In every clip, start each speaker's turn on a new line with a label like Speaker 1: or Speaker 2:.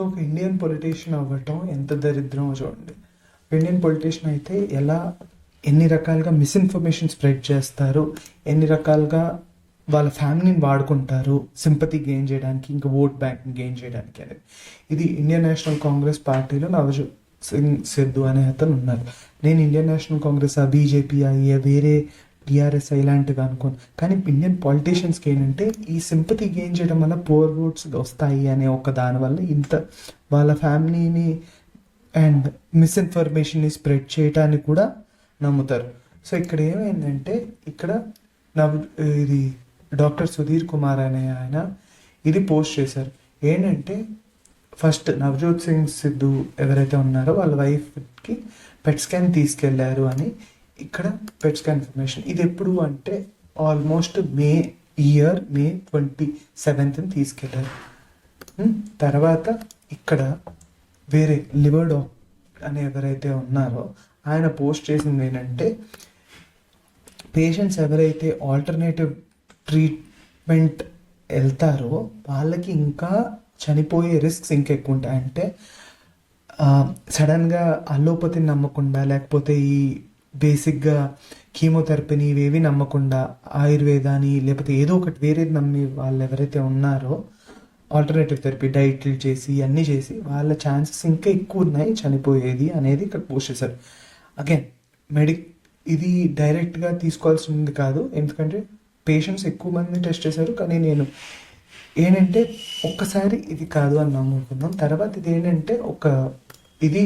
Speaker 1: ఒక Indian politician అవ్వటం ఎంత దరిద్రమో చూడండి. ఇండియన్ పొలిటీషియన్ అయితే ఎలా ఎన్ని రకాలుగా మిస్ఇన్ఫర్మేషన్ స్ప్రెడ్ చేస్తారు ఎన్ని రకాలుగా వాళ్ళ ఫ్యామిలీని వాడుకుంటారు సింపతి గెయిన్ చేయడానికి ఇంకా ఓట్ బ్యాంక్ గెయిన్ చేయడానికి అనేది. ఇది ఇండియన్ నేషనల్ కాంగ్రెస్ పార్టీలో నవజు సింగ్ సిద్ధు అనే అతను ఉన్నారు. నేను ఇండియన్ నేషనల్ కాంగ్రెస్ ఆ బీజేపీ అయ్యే వేరే టీఆర్ఎస్ ఇలాంటివి అనుకోను. కానీ ఇండియన్ పాలిటీషియన్స్కి ఏంటంటే ఈ సింపతి గెయిన్ చేయడం వల్ల పోర్ ఓట్స్ వస్తాయి అనే ఒక దానివల్ల ఇంత వాళ్ళ ఫ్యామిలీని అండ్ మిస్ఇన్ఫర్మేషన్ని స్ప్రెడ్ చేయటానికి కూడా నమ్ముతారు. సో ఇక్కడ ఏమైందంటే ఇక్కడ నవ్ ఇది డాక్టర్ సుధీర్ కుమార్ అనే ఆయన ఇది పోస్ట్ చేశారు. ఏంటంటే ఫస్ట్ నవజోత్ సింగ్ సిద్ధు ఎవరైతే ఉన్నారో వాళ్ళ వైఫ్కి పెట్ స్కాన్ తీసుకెళ్ళారు అని ఇక్కడ పెట్ స్కాన్ ఇన్ఫర్మేషన్ ఇది ఎప్పుడు అంటే almost May year May twenty సెవెంత్ని తీసుకెళ్ళారు తర్వాత ఇక్కడ వేరే లివర్ అని ఎవరైతే ఉన్నారో ఆయన పోస్ట్ చేసింది ఏంటంటే పేషెంట్స్ ఎవరైతే ఆల్టర్నేటివ్ ట్రీట్మెంట్ వెళ్తారో వాళ్ళకి ఇంకా చనిపోయే రిస్క్స్ ఇంకా ఎక్కువ ఉంటాయి. అంటే సడన్గా అల్లోపతిని నమ్మకుండా లేకపోతే ఈ బేసిక్గా కీమోథెరపీని ఇవేవి నమ్మకుండా ఆయుర్వేదాని లేకపోతే ఏదో ఒకటి వేరేది నమ్మి వాళ్ళు ఎవరైతే ఉన్నారో ఆల్టర్నేటివ్ థెరపీ డైట్లు చేసి అన్నీ చేసి వాళ్ళ ఛాన్సెస్ ఇంకా ఎక్కువ ఉన్నాయి చనిపోయేది అనేది ఇక్కడ పోస్ట్ చేశారు. అగైన్ మెడి ఇది డైరెక్ట్గా తీసుకోవాల్సింది కాదు. ఎందుకంటే పేషెంట్స్ ఎక్కువ మంది టెస్ట్ చేశారు. కానీ నేను ఏంటంటే ఒక్కసారి ఇది కాదు అని నమ్ముకుందాం. తర్వాత ఇది ఏంటంటే ఒక ఇది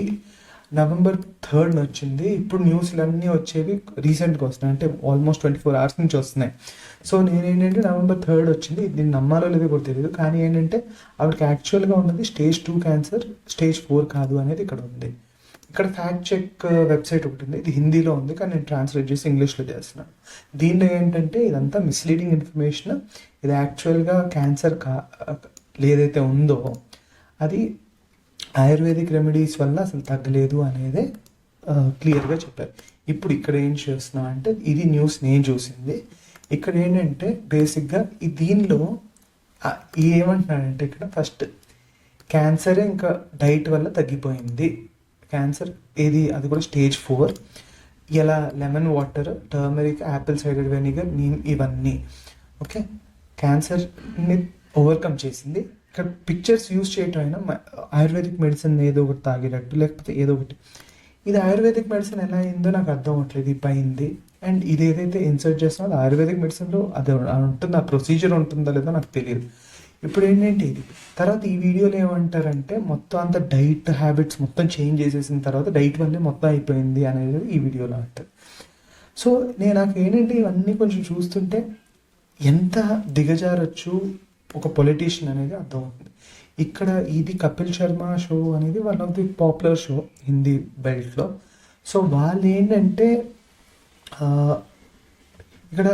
Speaker 1: నవంబర్ థర్డ్ వచ్చింది ఇప్పుడు న్యూస్లు అన్నీ వచ్చేవి రీసెంట్గా వస్తున్నాయి. అంటే ఆల్మోస్ట్ ట్వంటీ ఫోర్ అవర్స్ నుంచి వస్తున్నాయి. సో నేను ఏంటంటే నవంబర్ థర్డ్ వచ్చింది. దీన్ని నమ్మాలో లేదో కూడా తెలియదు కానీ ఏంటంటే ఆవిడకి యాక్చువల్గా ఉన్నది stage two cancer stage four కాదు అనేది ఇక్కడ ఉంది. ఇక్కడ ఫ్యాక్ట్ చెక్ వెబ్సైట్ ఒకటి ఉంది. ఇది హిందీలో ఉంది. కానీ నేను ట్రాన్స్లేట్ చేసి ఇంగ్లీష్లో చేస్తున్నాను. దీనిలో ఏంటంటే ఇదంతా మిస్లీడింగ్ ఇన్ఫర్మేషన్ ఇది యాక్చువల్గా క్యాన్సర్ కా ఏదైతే ఉందో అది ఆయుర్వేదిక్ రెమెడీస్ వల్ల అసలు తగ్గలేదు అనేది క్లియర్గా చెప్పారు. ఇప్పుడు ఇక్కడ ఏం చేస్తున్నాం అంటే ఇది న్యూస్ నేను చూసింది. ఇక్కడ ఏంటంటే బేసిక్గా ఈ దీనిలో ఏమంటున్నాడంటే ఇక్కడ ఫస్ట్ క్యాన్సర్ ఇంకా డైట్ వల్ల తగ్గిపోయింది. క్యాన్సర్ ఏది అది కూడా స్టేజ్ ఫోర్. ఇలా lemon water turmeric apple cider vinegar neem ఇవన్నీ. ఓకే? క్యాన్సర్ని ఓవర్కమ్ చేసింది. ఇక్కడ పిక్చర్స్ యూస్ చేయటం అయినా ఆయుర్వేదిక్ మెడిసిన్ ఏదో ఒకటి తాగేటట్టు లేకపోతే ఏదో ఒకటి. ఇది ఆయుర్వేదిక్ మెడిసిన్ ఎలా అయిందో నాకు అర్థం అవ్వట్లేదు ఇది పైంది అండ్ ఇది ఏదైతే ఇన్సర్ట్ చేస్తున్నా అది ఆయుర్వేదిక్ మెడిసిన్లో అది ఉంటుంది ఆ ప్రొసీజర్ ఉంటుందో లేదో నాకు తెలియదు. ఇప్పుడు ఏంటంటే ఇది. తర్వాత ఈ వీడియోలో ఏమంటారంటే మొత్తం అంత డైట్ హ్యాబిట్స్ మొత్తం చేంజ్ చేసేసిన తర్వాత డైట్ వల్లే మొత్తం అయిపోయింది అనేది ఈ వీడియోలో అంటారు. సో నేను నాకు ఏంటంటే ఇవన్నీ కొంచెం చూస్తుంటే ఎంత దిగజారచ్చు ఒక పొలిటీషియన్ అనేది అర్థమవుతుంది ఇక్కడ ఇది కపిల్ శర్మ షో అనేది one of the popular show Hindi బెల్ట్లో so వాళ్ళు ఏంటంటే ఇక్కడ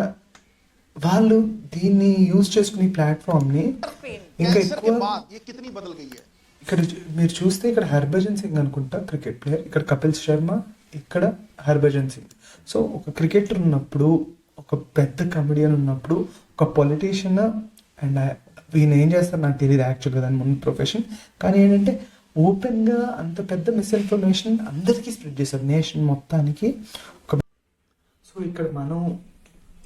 Speaker 1: వాళ్ళు దీన్ని యూజ్ చేసుకునే ప్లాట్ఫామ్ని ఇంకా ఎక్కువ ఇక్కడ మీరు చూస్తే ఇక్కడ హర్భజన్ సింగ్ అనుకుంటా క్రికెట్ ప్లేయర్ ఇక్కడ కపిల్ శర్మ ఇక్కడ హర్భజన్ సింగ్. సో ఒక క్రికెటర్ ఉన్నప్పుడు ఒక పెద్ద కమెడియన్ ఉన్నప్పుడు ఒక పొలిటీషియన్ అండ్ ఈయన ఏం చేస్తారు నాకు తెలియదు యాక్చువల్గా దాని ముందు ప్రొఫెషన్ కానీ ఏంటంటే ఓపెన్గా అంత పెద్ద మిస్ఇన్ఫర్మేషన్ అందరికీ స్ప్రెడ్ చేశారు. నేషన్ మొత్తానికి ఒక సో ఇక్కడ మనం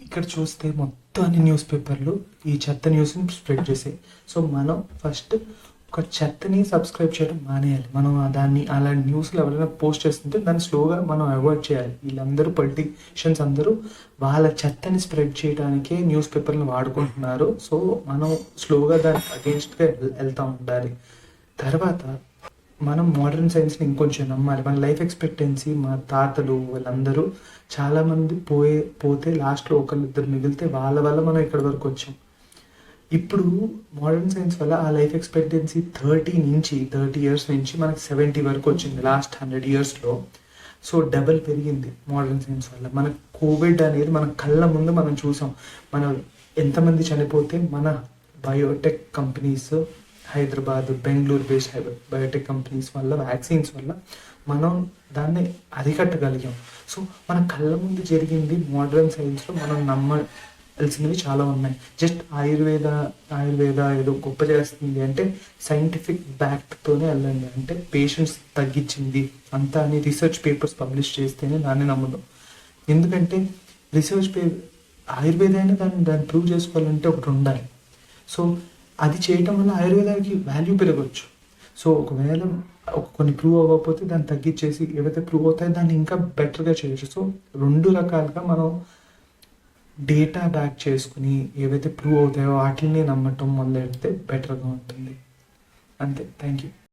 Speaker 1: ఇక్కడ చూస్తే మొత్తాన్ని న్యూస్ పేపర్లు ఈ చెత్త న్యూస్ని స్ప్రెడ్ చేసాయి. సో మనం ఫస్ట్ ఒక చెత్తని సబ్స్క్రైబ్ చేయడం మానేయాలి. మనం దాన్ని అలాంటి న్యూస్లు ఎవరైనా పోస్ట్ చేస్తుంటే దాన్ని స్లోగా మనం అవాయిడ్ చేయాలి. వీళ్ళందరూ పొలిటీషియన్స్ అందరూ వాళ్ళ చెత్తని స్ప్రెడ్ చేయడానికే న్యూస్ పేపర్ని వాడుకుంటున్నారు. సో మనం స్లోగా దాని అగేన్స్ట్గా వెళ్తూ ఉండాలి. తర్వాత మనం మోడర్న్ సైన్స్ని ఇంకొంచెం నమ్మాలి. మన లైఫ్ ఎక్స్పెక్టెన్సీ మా తాతలు వాళ్ళందరూ చాలామంది పోయే పోతే లాస్ట్లో ఒకళ్ళిద్దరు మిగిలితే వాళ్ళ వల్ల మనం ఇక్కడి వరకు వచ్చాం. ఇప్పుడు మోడర్న్ సైన్స్ వల్ల ఆ లైఫ్ ఎక్స్పెక్టెన్సీ థర్టీ నుంచి థర్టీ ఇయర్స్ నుంచి మనకి సెవెంటీ వరకు వచ్చింది లాస్ట్ హండ్రెడ్ ఇయర్స్లో సో డబల్ పెరిగింది మోడర్న్ సైన్స్ వల్ల. మన కోవిడ్ అనేది మన కళ్ళ ముందు మనం చూసాం. మనం ఎంతమంది చనిపోతే మన biotech companies Hyderabad Bengaluru based biotech companies వల్ల వ్యాక్సిన్స్ వల్ల మనం దాన్ని అరికట్టగలిగాం. సో మన కళ్ళ ముందు జరిగింది మోడర్న్ సైన్స్లో మనం నమ్మ తెలిసినవి చాలా ఉన్నాయి. జస్ట్ ఆయుర్వేద ఆయుర్వేద ఏదో గొప్ప చేస్తుంది అంటే సైంటిఫిక్ బ్యాక్తోనే వెళ్ళండి. అంటే పేషెంట్స్ తగ్గించింది. అంతా అని రీసెర్చ్ పేపర్స్ పబ్లిష్ చేస్తేనే దాన్ని నమ్మదు. ఎందుకంటే రీసెర్చ్ పే ఆయుర్వేద అయినా దాన్ని దాన్ని ప్రూవ్ చేసుకోవాలంటే ఒకటి ఉండాలి. సో అది చేయటం వల్ల ఆయుర్వేదానికి వాల్యూ పెరగవచ్చు సో ఒకవేళ కొన్ని ప్రూవ్ అవ్వకపోతే దాన్ని తగ్గించేసి ఏవైతే ప్రూవ్ అవుతాయో దాన్ని ఇంకా బెటర్గా చేయొచ్చు. సో రెండు రకాలుగా మనం డేటా బ్యాక్ చేసుకుని ఏవైతే ప్రూవ్ అవుతాయో వాటిని నమ్మటం మొదలెడితే బెటర్గా ఉంటుంది. అంతే. Thank you